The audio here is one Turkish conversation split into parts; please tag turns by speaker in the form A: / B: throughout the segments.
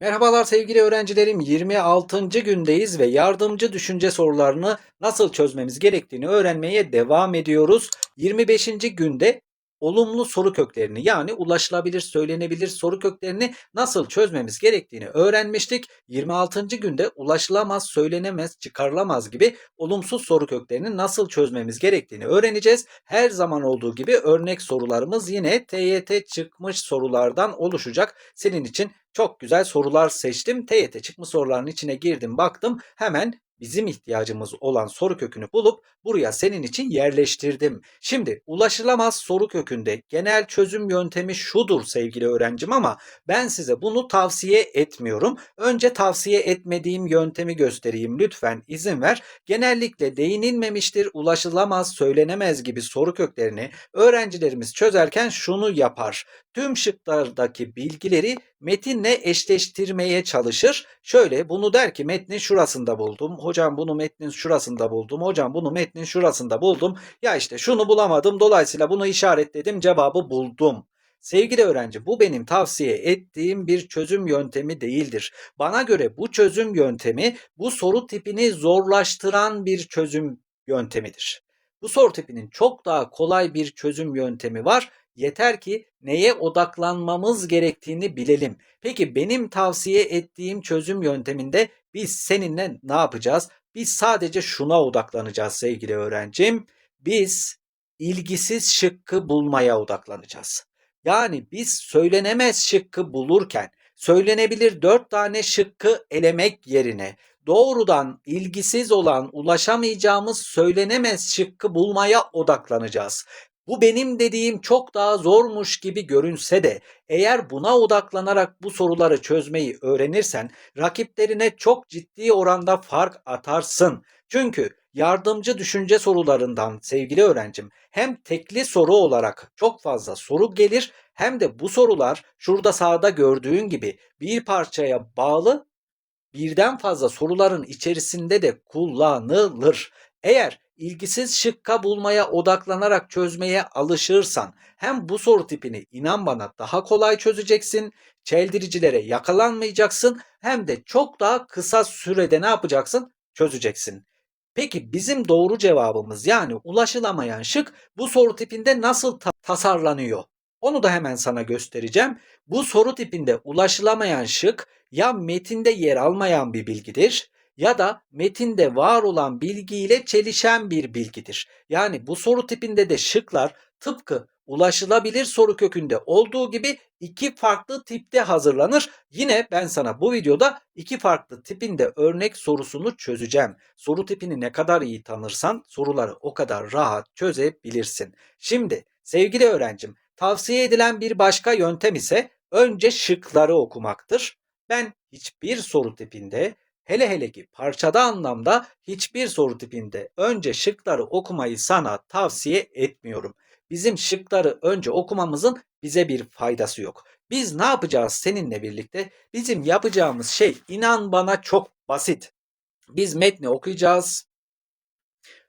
A: Merhabalar sevgili öğrencilerim. 26. gündeyiz ve yardımcı düşünce sorularını nasıl çözmemiz gerektiğini öğrenmeye devam ediyoruz. 25. günde olumlu soru köklerini yani ulaşılabilir, söylenebilir soru köklerini nasıl çözmemiz gerektiğini öğrenmiştik. 26. günde ulaşılamaz, söylenemez, çıkarılamaz gibi olumsuz soru köklerini nasıl çözmemiz gerektiğini öğreneceğiz. Her zaman olduğu gibi örnek sorularımız yine TYT çıkmış sorulardan oluşacak. Senin için çok güzel sorular seçtim. TYT çıkmış soruların içine girdim baktım. Hemen bizim ihtiyacımız olan soru kökünü bulup buraya senin için yerleştirdim. Şimdi ulaşılamaz soru kökünde genel çözüm yöntemi şudur sevgili öğrencim ama ben size bunu tavsiye etmiyorum. Önce tavsiye etmediğim yöntemi göstereyim lütfen izin ver. Genellikle değinilmemiştir, ulaşılamaz, söylenemez gibi soru köklerini öğrencilerimiz çözerken şunu yapar. Tüm şıklardaki bilgileri metinle eşleştirmeye çalışır. Şöyle bunu der ki metnin şurasında buldum. Hocam bunu metnin şurasında buldum. Hocam bunu metnin şurasında buldum. Ya işte şunu bulamadım. Dolayısıyla bunu işaretledim. Cevabı buldum. Sevgili öğrenci bu benim tavsiye ettiğim bir çözüm yöntemi değildir. Bana göre bu çözüm yöntemi bu soru tipini zorlaştıran bir çözüm yöntemidir. Bu soru tipinin çok daha kolay bir çözüm yöntemi var. Yeter ki neye odaklanmamız gerektiğini bilelim. Peki benim tavsiye ettiğim çözüm yönteminde biz seninle ne yapacağız? Biz sadece şuna odaklanacağız sevgili öğrencim. Biz ilgisiz şıkkı bulmaya odaklanacağız. Yani biz söylenemez şıkkı bulurken söylenebilir dört tane şıkkı elemek yerine doğrudan ilgisiz olan ulaşamayacağımız söylenemez şıkkı bulmaya odaklanacağız. Bu benim dediğim çok daha zormuş gibi görünse de eğer buna odaklanarak bu soruları çözmeyi öğrenirsen rakiplerine çok ciddi oranda fark atarsın. Çünkü yardımcı düşünce sorularından sevgili öğrencim hem tekli soru olarak çok fazla soru gelir hem de bu sorular şurada sağda gördüğün gibi bir parçaya bağlı birden fazla soruların içerisinde de kullanılır. Eğer ilgisiz şıkka bulmaya odaklanarak çözmeye alışırsan hem bu soru tipini inan bana daha kolay çözeceksin, çeldiricilere yakalanmayacaksın hem de çok daha kısa sürede ne yapacaksın? Çözeceksin. Peki bizim doğru cevabımız yani ulaşılamayan şık bu soru tipinde nasıl ta- tasarlanıyor? Onu da hemen sana göstereceğim. Bu soru tipinde ulaşılamayan şık ya metinde yer almayan bir bilgidir ya da metinde var olan bilgiyle çelişen bir bilgidir. Yani bu soru tipinde de şıklar tıpkı ulaşılabilir soru kökünde olduğu gibi iki farklı tipte hazırlanır. Yine ben sana bu videoda iki farklı tipinde örnek sorusunu çözeceğim. Soru tipini ne kadar iyi tanırsan soruları o kadar rahat çözebilirsin. Şimdi sevgili öğrencim tavsiye edilen bir başka yöntem ise önce şıkları okumaktır. Ben hiçbir soru tipinde hele hele ki parçada anlamda hiçbir soru tipinde önce şıkları okumayı sana tavsiye etmiyorum. Bizim şıkları önce okumamızın bize bir faydası yok. Biz ne yapacağız seninle birlikte? Bizim yapacağımız şey inan bana çok basit. Biz metni okuyacağız.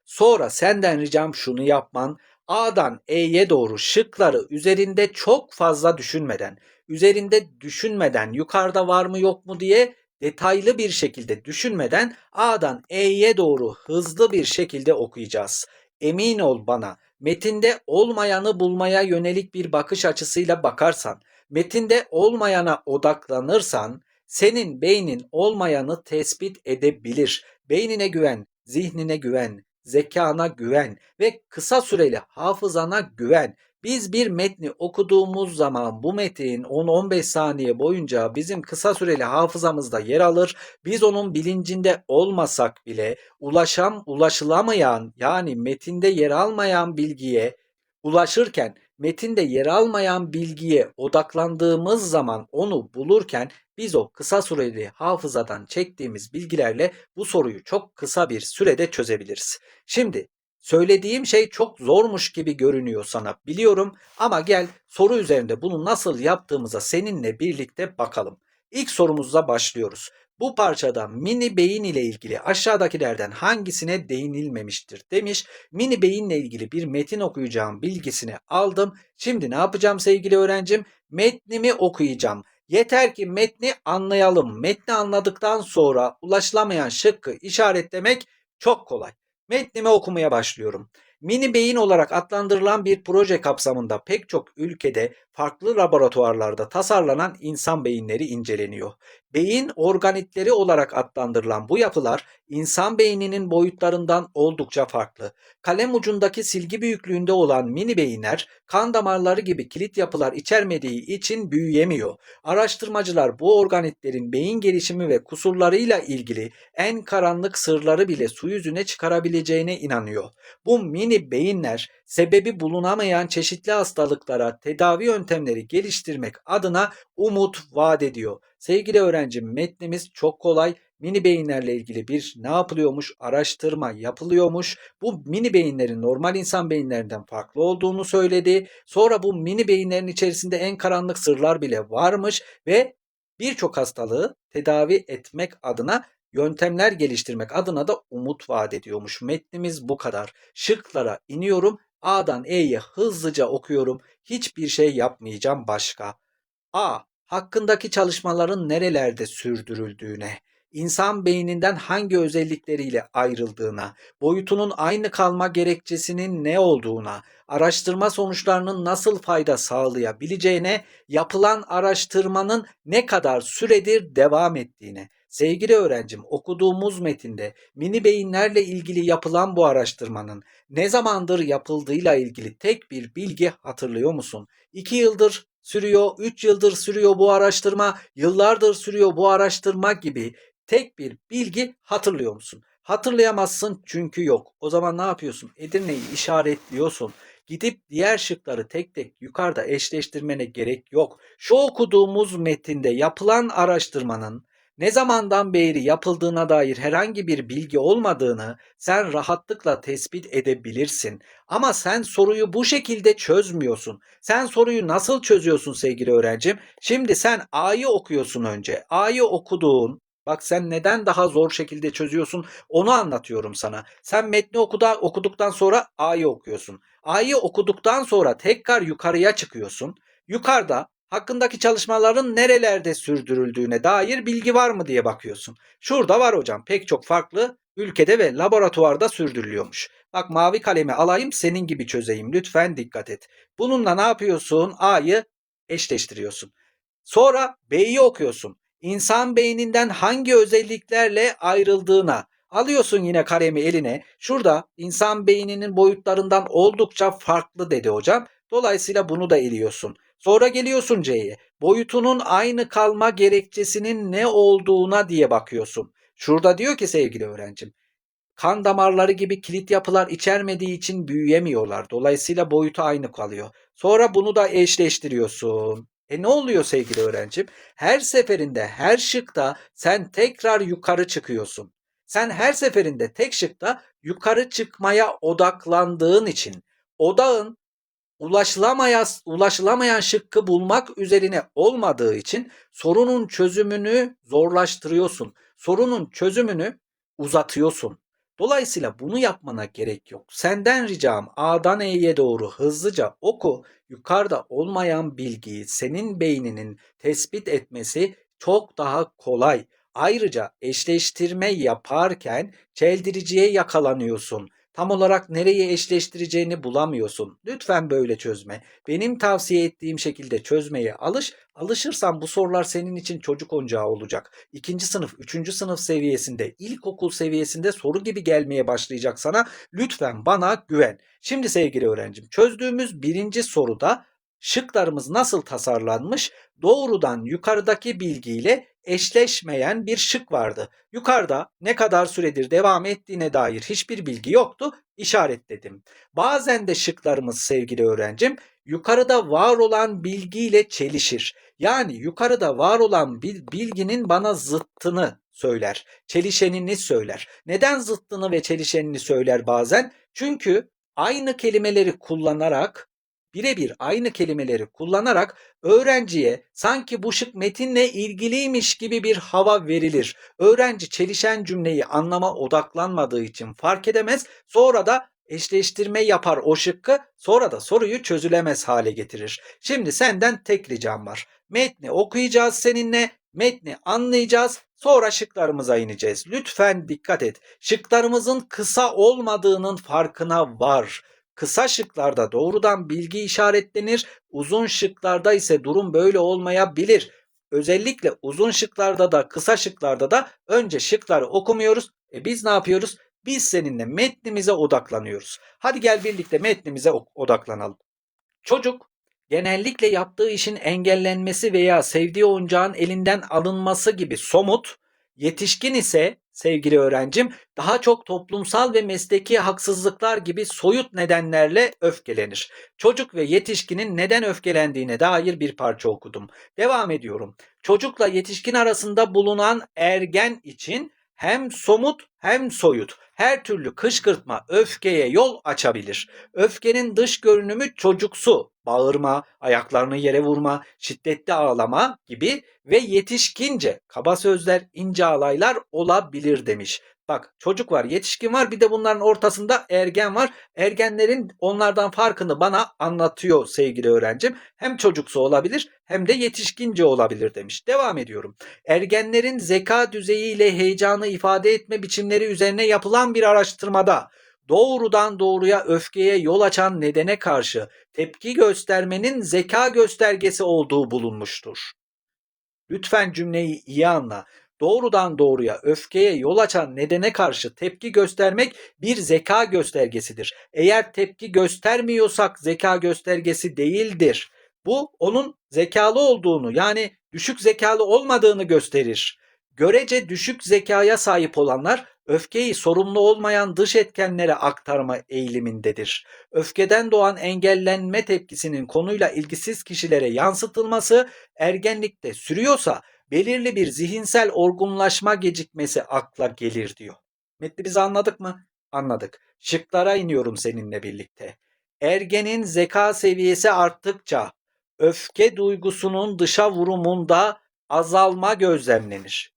A: Sonra senden ricam şunu yapman. A'dan E'ye doğru şıkları üzerinde çok fazla düşünmeden, üzerinde düşünmeden yukarıda var mı yok mu diye detaylı bir şekilde düşünmeden A'dan E'ye doğru hızlı bir şekilde okuyacağız. Emin ol bana metinde olmayanı bulmaya yönelik bir bakış açısıyla bakarsan, metinde olmayana odaklanırsan senin beynin olmayanı tespit edebilir. Beynine güven, zihnine güven, zekana güven ve kısa süreli hafızana güven. Biz bir metni okuduğumuz zaman bu metin 10-15 saniye boyunca bizim kısa süreli hafızamızda yer alır. Biz onun bilincinde olmasak bile ulaşam ulaşılamayan yani metinde yer almayan bilgiye ulaşırken metinde yer almayan bilgiye odaklandığımız zaman onu bulurken biz o kısa süreli hafızadan çektiğimiz bilgilerle bu soruyu çok kısa bir sürede çözebiliriz. Şimdi Söylediğim şey çok zormuş gibi görünüyor sana biliyorum ama gel soru üzerinde bunu nasıl yaptığımıza seninle birlikte bakalım. İlk sorumuzla başlıyoruz. Bu parçada mini beyin ile ilgili aşağıdakilerden hangisine değinilmemiştir demiş. Mini beyinle ilgili bir metin okuyacağım bilgisini aldım. Şimdi ne yapacağım sevgili öğrencim? Metnimi okuyacağım. Yeter ki metni anlayalım. Metni anladıktan sonra ulaşılamayan şıkkı işaretlemek çok kolay. Metnimi okumaya başlıyorum. Mini beyin olarak adlandırılan bir proje kapsamında pek çok ülkede farklı laboratuvarlarda tasarlanan insan beyinleri inceleniyor. Beyin organitleri olarak adlandırılan bu yapılar insan beyninin boyutlarından oldukça farklı. Kalem ucundaki silgi büyüklüğünde olan mini beyinler kan damarları gibi kilit yapılar içermediği için büyüyemiyor. Araştırmacılar bu organitlerin beyin gelişimi ve kusurlarıyla ilgili en karanlık sırları bile su yüzüne çıkarabileceğine inanıyor. Bu mini beyinler sebebi bulunamayan çeşitli hastalıklara tedavi yöntemleri geliştirmek adına umut vaat ediyor. Sevgili öğrencim metnimiz çok kolay. Mini beyinlerle ilgili bir ne yapılıyormuş? Araştırma yapılıyormuş. Bu mini beyinlerin normal insan beyinlerinden farklı olduğunu söyledi. Sonra bu mini beyinlerin içerisinde en karanlık sırlar bile varmış ve birçok hastalığı tedavi etmek adına yöntemler geliştirmek adına da umut vaat ediyormuş. Metnimiz bu kadar. Şıklara iniyorum. A'dan E'ye hızlıca okuyorum. Hiçbir şey yapmayacağım başka. A. Hakkındaki çalışmaların nerelerde sürdürüldüğüne, insan beyninden hangi özellikleriyle ayrıldığına, boyutunun aynı kalma gerekçesinin ne olduğuna, araştırma sonuçlarının nasıl fayda sağlayabileceğine, yapılan araştırmanın ne kadar süredir devam ettiğine. Sevgili öğrencim, okuduğumuz metinde mini beyinlerle ilgili yapılan bu araştırmanın ne zamandır yapıldığıyla ilgili tek bir bilgi hatırlıyor musun? 2 yıldır sürüyor, 3 yıldır sürüyor bu araştırma, yıllardır sürüyor bu araştırma gibi tek bir bilgi hatırlıyor musun? Hatırlayamazsın çünkü yok. O zaman ne yapıyorsun? Edirne'yi işaretliyorsun. Gidip diğer şıkları tek tek yukarıda eşleştirmene gerek yok. Şu okuduğumuz metinde yapılan araştırmanın ne zamandan beri yapıldığına dair herhangi bir bilgi olmadığını sen rahatlıkla tespit edebilirsin. Ama sen soruyu bu şekilde çözmüyorsun. Sen soruyu nasıl çözüyorsun sevgili öğrencim? Şimdi sen A'yı okuyorsun önce. A'yı okuduğun Bak sen neden daha zor şekilde çözüyorsun onu anlatıyorum sana. Sen metni okuda, okuduktan sonra A'yı okuyorsun. A'yı okuduktan sonra tekrar yukarıya çıkıyorsun. Yukarıda hakkındaki çalışmaların nerelerde sürdürüldüğüne dair bilgi var mı diye bakıyorsun. Şurada var hocam. Pek çok farklı ülkede ve laboratuvarda sürdürülüyormuş. Bak mavi kalemi alayım senin gibi çözeyim. Lütfen dikkat et. Bununla ne yapıyorsun? A'yı eşleştiriyorsun. Sonra B'yi okuyorsun. İnsan beyninden hangi özelliklerle ayrıldığına alıyorsun yine kalemi eline. Şurada insan beyninin boyutlarından oldukça farklı dedi hocam. Dolayısıyla bunu da eliyorsun. Sonra geliyorsun C'ye. Boyutunun aynı kalma gerekçesinin ne olduğuna diye bakıyorsun. Şurada diyor ki sevgili öğrencim. Kan damarları gibi kilit yapılar içermediği için büyüyemiyorlar. Dolayısıyla boyutu aynı kalıyor. Sonra bunu da eşleştiriyorsun. E ne oluyor sevgili öğrencim? Her seferinde her şıkta sen tekrar yukarı çıkıyorsun. Sen her seferinde tek şıkta yukarı çıkmaya odaklandığın için odağın ulaşılamaya, ulaşılamayan şıkkı bulmak üzerine olmadığı için sorunun çözümünü zorlaştırıyorsun. Sorunun çözümünü uzatıyorsun. Dolayısıyla bunu yapmana gerek yok. Senden ricam A'dan E'ye doğru hızlıca oku. Yukarıda olmayan bilgiyi senin beyninin tespit etmesi çok daha kolay. Ayrıca eşleştirme yaparken çeldiriciye yakalanıyorsun. Tam olarak nereye eşleştireceğini bulamıyorsun. Lütfen böyle çözme. Benim tavsiye ettiğim şekilde çözmeye alış. Alışırsan bu sorular senin için çocuk oyuncağı olacak. İkinci sınıf, üçüncü sınıf seviyesinde, ilkokul seviyesinde soru gibi gelmeye başlayacak sana. Lütfen bana güven. Şimdi sevgili öğrencim çözdüğümüz birinci soruda şıklarımız nasıl tasarlanmış? Doğrudan yukarıdaki bilgiyle eşleşmeyen bir şık vardı. Yukarıda ne kadar süredir devam ettiğine dair hiçbir bilgi yoktu. İşaretledim. Bazen de şıklarımız sevgili öğrencim yukarıda var olan bilgiyle çelişir. Yani yukarıda var olan bilginin bana zıttını söyler. Çelişenini söyler. Neden zıttını ve çelişenini söyler bazen? Çünkü aynı kelimeleri kullanarak birebir aynı kelimeleri kullanarak öğrenciye sanki bu şık metinle ilgiliymiş gibi bir hava verilir. Öğrenci çelişen cümleyi anlama odaklanmadığı için fark edemez. Sonra da eşleştirme yapar o şıkkı sonra da soruyu çözülemez hale getirir. Şimdi senden tek ricam var. Metni okuyacağız seninle, metni anlayacağız, sonra şıklarımıza ineceğiz. Lütfen dikkat et. Şıklarımızın kısa olmadığının farkına var. Kısa şıklarda doğrudan bilgi işaretlenir, uzun şıklarda ise durum böyle olmayabilir. Özellikle uzun şıklarda da kısa şıklarda da önce şıkları okumuyoruz. E biz ne yapıyoruz? Biz seninle metnimize odaklanıyoruz. Hadi gel birlikte metnimize odaklanalım. Çocuk genellikle yaptığı işin engellenmesi veya sevdiği oyuncağın elinden alınması gibi somut, yetişkin ise sevgili öğrencim daha çok toplumsal ve mesleki haksızlıklar gibi soyut nedenlerle öfkelenir. Çocuk ve yetişkinin neden öfkelendiğine dair bir parça okudum. Devam ediyorum. Çocukla yetişkin arasında bulunan ergen için hem somut hem soyut her türlü kışkırtma öfkeye yol açabilir. Öfkenin dış görünümü çocuksu, bağırma, ayaklarını yere vurma, şiddetli ağlama gibi ve yetişkince kaba sözler, ince alaylar olabilir demiş. Bak çocuk var, yetişkin var bir de bunların ortasında ergen var. Ergenlerin onlardan farkını bana anlatıyor sevgili öğrencim. Hem çocuksu olabilir hem de yetişkince olabilir demiş. Devam ediyorum. Ergenlerin zeka düzeyiyle heyecanı ifade etme biçimleri üzerine yapılan bir araştırmada doğrudan doğruya öfkeye yol açan nedene karşı tepki göstermenin zeka göstergesi olduğu bulunmuştur. Lütfen cümleyi iyi anla. Doğrudan doğruya öfkeye yol açan nedene karşı tepki göstermek bir zeka göstergesidir. Eğer tepki göstermiyorsak zeka göstergesi değildir. Bu onun zekalı olduğunu yani düşük zekalı olmadığını gösterir. Görece düşük zekaya sahip olanlar öfkeyi sorumlu olmayan dış etkenlere aktarma eğilimindedir. Öfkeden doğan engellenme tepkisinin konuyla ilgisiz kişilere yansıtılması ergenlikte sürüyorsa belirli bir zihinsel olgunlaşma gecikmesi akla gelir diyor. Metni biz anladık mı? Anladık. Şıklara iniyorum seninle birlikte. Ergenin zeka seviyesi arttıkça öfke duygusunun dışa vurumunda azalma gözlemlenir.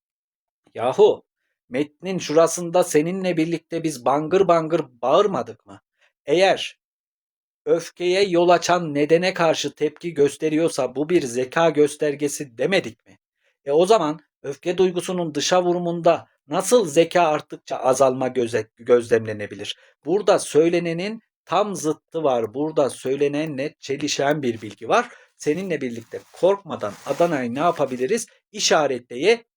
A: Yahu metnin şurasında seninle birlikte biz bangır bangır bağırmadık mı? Eğer öfkeye yol açan nedene karşı tepki gösteriyorsa bu bir zeka göstergesi demedik mi? E o zaman öfke duygusunun dışa vurumunda nasıl zeka arttıkça azalma göze, gözlemlenebilir? Burada söylenenin tam zıttı var. Burada söylenenle çelişen bir bilgi var. Seninle birlikte korkmadan Adana'yı ne yapabiliriz? İşaretleyebiliriz.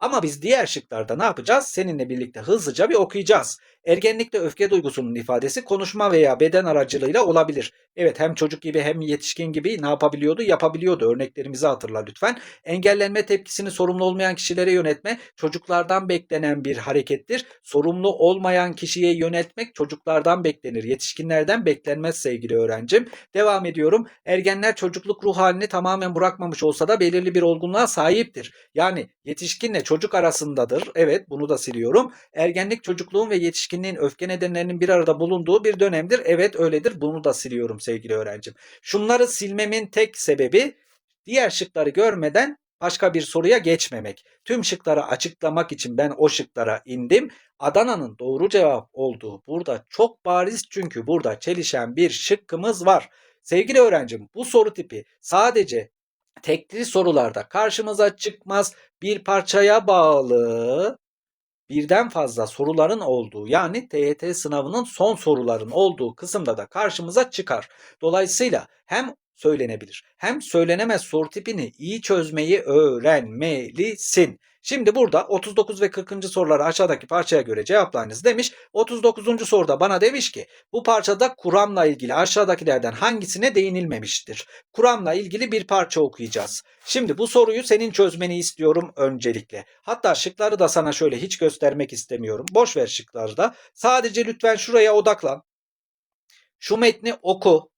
A: Ama biz diğer şıklarda ne yapacağız? Seninle birlikte hızlıca bir okuyacağız. Ergenlikte öfke duygusunun ifadesi konuşma veya beden aracılığıyla olabilir. Evet hem çocuk gibi hem yetişkin gibi ne yapabiliyordu? Yapabiliyordu. Örneklerimizi hatırla lütfen. Engellenme tepkisini sorumlu olmayan kişilere yönetme çocuklardan beklenen bir harekettir. Sorumlu olmayan kişiye yönetmek çocuklardan beklenir. Yetişkinlerden beklenmez sevgili öğrencim. Devam ediyorum. Ergenler çocukluk ruh halini tamamen bırakmamış olsa da belirli bir olgunluğa sahiptir. Yani yetişkinle çocuk arasındadır. Evet bunu da siliyorum. Ergenlik çocukluğun ve yetişkinliğin öfke nedenlerinin bir arada bulunduğu bir dönemdir. Evet öyledir. Bunu da siliyorum sevgili öğrencim. Şunları silmemin tek sebebi diğer şıkları görmeden başka bir soruya geçmemek. Tüm şıkları açıklamak için ben o şıklara indim. Adana'nın doğru cevap olduğu burada çok bariz çünkü burada çelişen bir şıkkımız var. Sevgili öğrencim bu soru tipi sadece tekli sorularda karşımıza çıkmaz bir parçaya bağlı birden fazla soruların olduğu yani TYT sınavının son soruların olduğu kısımda da karşımıza çıkar. Dolayısıyla hem söylenebilir hem söylenemez soru tipini iyi çözmeyi öğrenmelisin. Şimdi burada 39 ve 40. soruları aşağıdaki parçaya göre cevaplayınız demiş. 39. soruda bana demiş ki bu parçada kuramla ilgili aşağıdakilerden hangisine değinilmemiştir? Kuramla ilgili bir parça okuyacağız. Şimdi bu soruyu senin çözmeni istiyorum öncelikle. Hatta şıkları da sana şöyle hiç göstermek istemiyorum. Boş ver şıkları da. Sadece lütfen şuraya odaklan. Şu metni oku.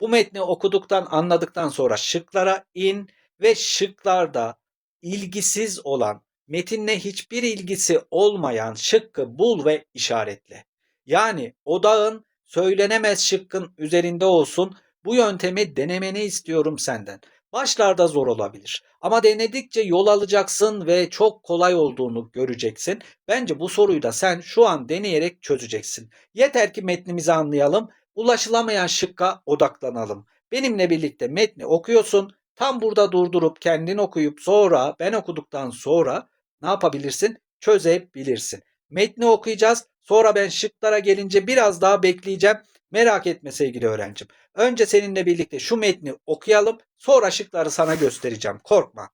A: Bu metni okuduktan anladıktan sonra şıklara in ve şıklarda ilgisiz olan, metinle hiçbir ilgisi olmayan şıkkı bul ve işaretle. Yani odağın söylenemez şıkkın üzerinde olsun. Bu yöntemi denemeni istiyorum senden. Başlarda zor olabilir. Ama denedikçe yol alacaksın ve çok kolay olduğunu göreceksin. Bence bu soruyu da sen şu an deneyerek çözeceksin. Yeter ki metnimizi anlayalım. Ulaşılamayan şıkka odaklanalım. Benimle birlikte metni okuyorsun. Tam burada durdurup kendin okuyup sonra ben okuduktan sonra ne yapabilirsin? Çözebilirsin. Metni okuyacağız. Sonra ben şıklara gelince biraz daha bekleyeceğim. Merak etme sevgili öğrencim. Önce seninle birlikte şu metni okuyalım. Sonra şıkları sana göstereceğim. Korkma.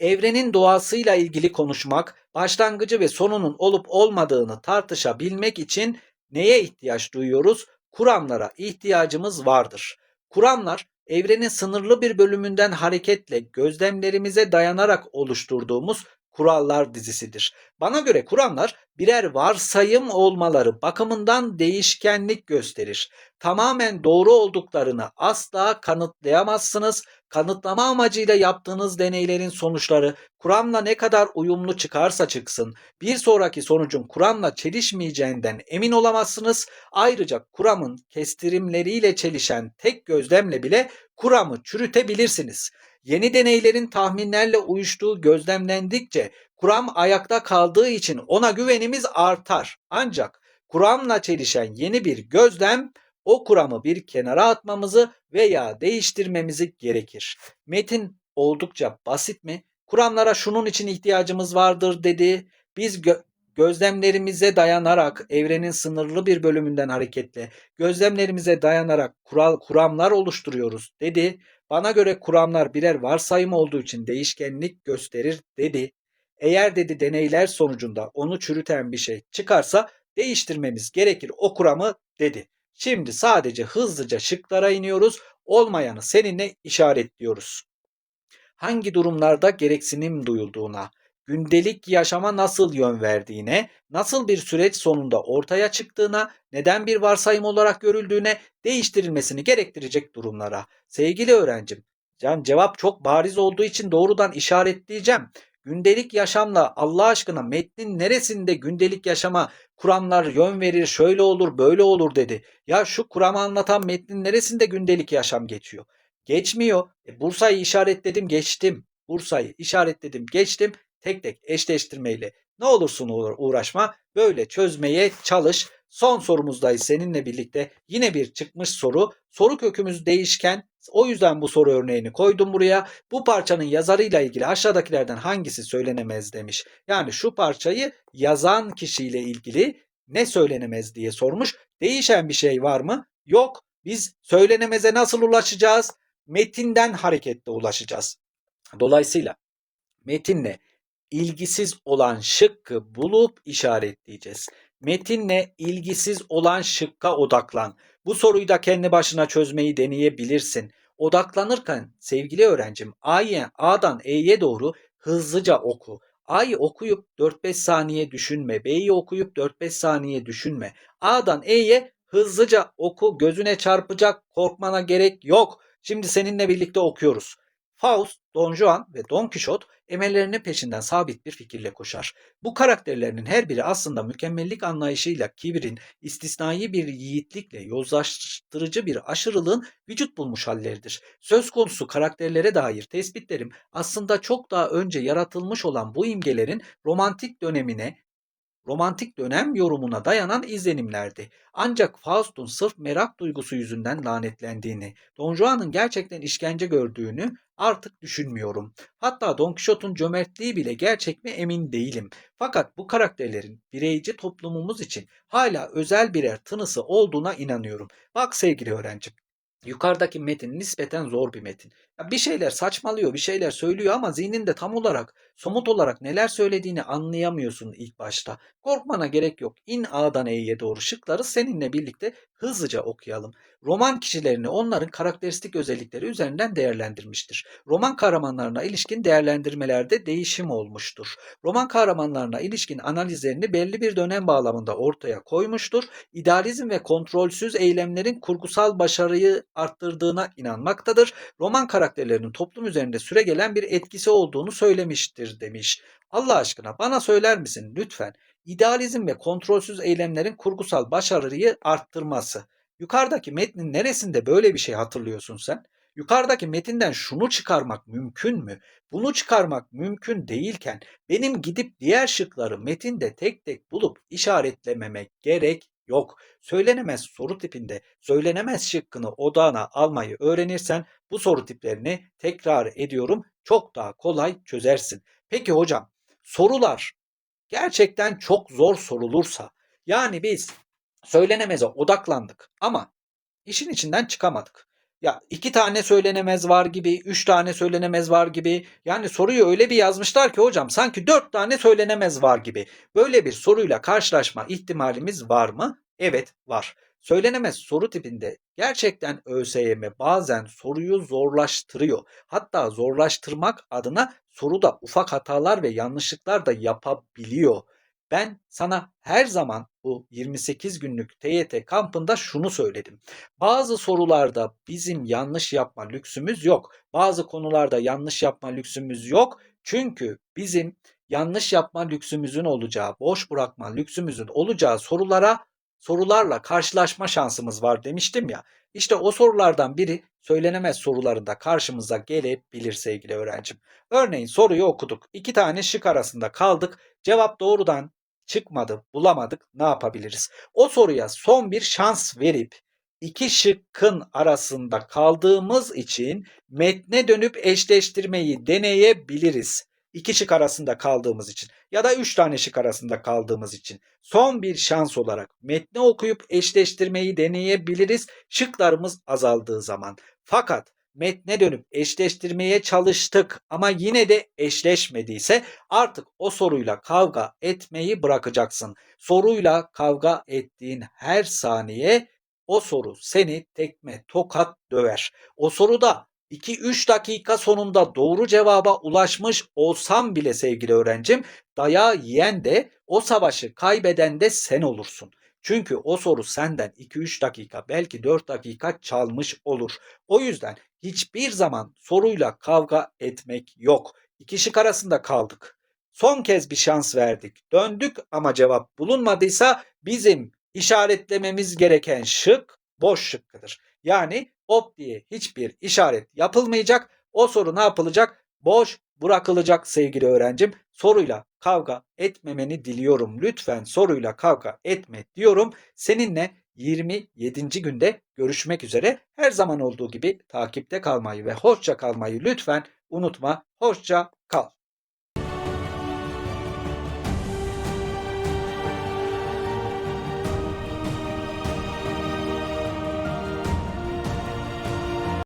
A: Evrenin doğasıyla ilgili konuşmak, başlangıcı ve sonunun olup olmadığını tartışabilmek için neye ihtiyaç duyuyoruz? Kuramlara ihtiyacımız vardır. Kuramlar evrenin sınırlı bir bölümünden hareketle gözlemlerimize dayanarak oluşturduğumuz kurallar dizisidir. Bana göre kuramlar birer varsayım olmaları bakımından değişkenlik gösterir. Tamamen doğru olduklarını asla kanıtlayamazsınız. Kanıtlama amacıyla yaptığınız deneylerin sonuçları kuramla ne kadar uyumlu çıkarsa çıksın bir sonraki sonucun kuramla çelişmeyeceğinden emin olamazsınız. Ayrıca kuramın kestirimleriyle çelişen tek gözlemle bile kuramı çürütebilirsiniz. Yeni deneylerin tahminlerle uyuştuğu gözlemlendikçe kuram ayakta kaldığı için ona güvenimiz artar. Ancak kuramla çelişen yeni bir gözlem o kuramı bir kenara atmamızı veya değiştirmemizi gerekir. Metin oldukça basit mi? Kuramlara şunun için ihtiyacımız vardır dedi. Biz gö- gözlemlerimize dayanarak evrenin sınırlı bir bölümünden hareketle gözlemlerimize dayanarak kural kuramlar oluşturuyoruz dedi. Bana göre kuramlar birer varsayım olduğu için değişkenlik gösterir dedi. Eğer dedi deneyler sonucunda onu çürüten bir şey çıkarsa değiştirmemiz gerekir o kuramı dedi. Şimdi sadece hızlıca şıklara iniyoruz. Olmayanı seninle işaretliyoruz. Hangi durumlarda gereksinim duyulduğuna, gündelik yaşama nasıl yön verdiğine, nasıl bir süreç sonunda ortaya çıktığına, neden bir varsayım olarak görüldüğüne, değiştirilmesini gerektirecek durumlara. Sevgili öğrencim, can cevap çok bariz olduğu için doğrudan işaretleyeceğim. Gündelik yaşamla Allah aşkına metnin neresinde gündelik yaşama kuramlar yön verir, şöyle olur, böyle olur dedi. Ya şu kuramı anlatan metnin neresinde gündelik yaşam geçiyor? Geçmiyor. E, Bursa'yı işaretledim, geçtim. Bursa'yı işaretledim, geçtim. Tek tek eşleştirmeyle ne olursun uğraşma. Böyle çözmeye çalış. Son sorumuzdayız seninle birlikte. Yine bir çıkmış soru. Soru kökümüz değişken. O yüzden bu soru örneğini koydum buraya. Bu parçanın yazarıyla ilgili aşağıdakilerden hangisi söylenemez demiş. Yani şu parçayı yazan kişiyle ilgili ne söylenemez diye sormuş. Değişen bir şey var mı? Yok. Biz söylenemeze nasıl ulaşacağız? Metinden hareketle ulaşacağız. Dolayısıyla metinle ilgisiz olan şıkkı bulup işaretleyeceğiz. Metinle ilgisiz olan şıkka odaklan. Bu soruyu da kendi başına çözmeyi deneyebilirsin. Odaklanırken sevgili öğrencim A'ya A'dan E'ye doğru hızlıca oku. A'yı okuyup 4-5 saniye düşünme. B'yi okuyup 4-5 saniye düşünme. A'dan E'ye hızlıca oku. Gözüne çarpacak. Korkmana gerek yok. Şimdi seninle birlikte okuyoruz. Faust, Don Juan ve Don Quixote emellerinin peşinden sabit bir fikirle koşar. Bu karakterlerinin her biri aslında mükemmellik anlayışıyla kibrin, istisnai bir yiğitlikle yozlaştırıcı bir aşırılığın vücut bulmuş halleridir. Söz konusu karakterlere dair tespitlerim aslında çok daha önce yaratılmış olan bu imgelerin romantik dönemine romantik dönem yorumuna dayanan izlenimlerdi. Ancak Faust'un sırf merak duygusu yüzünden lanetlendiğini, Don Juan'ın gerçekten işkence gördüğünü artık düşünmüyorum. Hatta Don Quixote'un cömertliği bile gerçek mi emin değilim. Fakat bu karakterlerin bireyci toplumumuz için hala özel birer tınısı olduğuna inanıyorum. Bak sevgili öğrencim, Yukarıdaki metin nispeten zor bir metin. Bir şeyler saçmalıyor, bir şeyler söylüyor ama zihninde tam olarak, somut olarak neler söylediğini anlayamıyorsun ilk başta. Korkmana gerek yok. İn A'dan E'ye doğru şıkları seninle birlikte hızlıca okuyalım. Roman kişilerini onların karakteristik özellikleri üzerinden değerlendirmiştir. Roman kahramanlarına ilişkin değerlendirmelerde değişim olmuştur. Roman kahramanlarına ilişkin analizlerini belli bir dönem bağlamında ortaya koymuştur. İdealizm ve kontrolsüz eylemlerin kurgusal başarıyı arttırdığına inanmaktadır. Roman karakterlerinin toplum üzerinde süregelen bir etkisi olduğunu söylemiştir demiş. Allah aşkına bana söyler misin lütfen? İdealizm ve kontrolsüz eylemlerin kurgusal başarıyı arttırması. Yukarıdaki metnin neresinde böyle bir şey hatırlıyorsun sen? yukarıdaki metinden şunu çıkarmak mümkün mü? Bunu çıkarmak mümkün değilken benim gidip diğer şıkları metinde tek tek bulup işaretlememek gerek yok. Söylenemez soru tipinde söylenemez şıkkını odağına almayı öğrenirsen bu soru tiplerini tekrar ediyorum çok daha kolay çözersin. Peki hocam sorular gerçekten çok zor sorulursa yani biz söylenemeze odaklandık ama işin içinden çıkamadık. Ya iki tane söylenemez var gibi, üç tane söylenemez var gibi. Yani soruyu öyle bir yazmışlar ki hocam sanki dört tane söylenemez var gibi. Böyle bir soruyla karşılaşma ihtimalimiz var mı? Evet var. Söylenemez soru tipinde gerçekten ÖSYM bazen soruyu zorlaştırıyor. Hatta zorlaştırmak adına soruda ufak hatalar ve yanlışlıklar da yapabiliyor. Ben sana her zaman bu 28 günlük TYT kampında şunu söyledim. Bazı sorularda bizim yanlış yapma lüksümüz yok. Bazı konularda yanlış yapma lüksümüz yok. Çünkü bizim yanlış yapma lüksümüzün olacağı, boş bırakma lüksümüzün olacağı sorulara sorularla karşılaşma şansımız var demiştim ya. İşte o sorulardan biri söylenemez sorularında karşımıza gelebilir sevgili öğrencim. Örneğin soruyu okuduk. İki tane şık arasında kaldık. Cevap doğrudan çıkmadı, bulamadık. Ne yapabiliriz? O soruya son bir şans verip iki şıkkın arasında kaldığımız için metne dönüp eşleştirmeyi deneyebiliriz. İki şık arasında kaldığımız için ya da üç tane şık arasında kaldığımız için son bir şans olarak metni okuyup eşleştirmeyi deneyebiliriz şıklarımız azaldığı zaman. Fakat metne dönüp eşleştirmeye çalıştık ama yine de eşleşmediyse artık o soruyla kavga etmeyi bırakacaksın. Soruyla kavga ettiğin her saniye o soru seni tekme tokat döver. O soruda 2-3 dakika sonunda doğru cevaba ulaşmış olsam bile sevgili öğrencim dayağı yiyen de o savaşı kaybeden de sen olursun. Çünkü o soru senden 2-3 dakika belki 4 dakika çalmış olur. O yüzden hiçbir zaman soruyla kavga etmek yok. İki şık arasında kaldık. Son kez bir şans verdik. Döndük ama cevap bulunmadıysa bizim işaretlememiz gereken şık boş şıkkıdır. Yani op diye hiçbir işaret yapılmayacak. O soru ne yapılacak? Boş bırakılacak sevgili öğrencim. Soruyla kavga etmemeni diliyorum. Lütfen soruyla kavga etme diyorum. Seninle 27. günde görüşmek üzere. Her zaman olduğu gibi takipte kalmayı ve hoşça kalmayı lütfen unutma. Hoşça kal.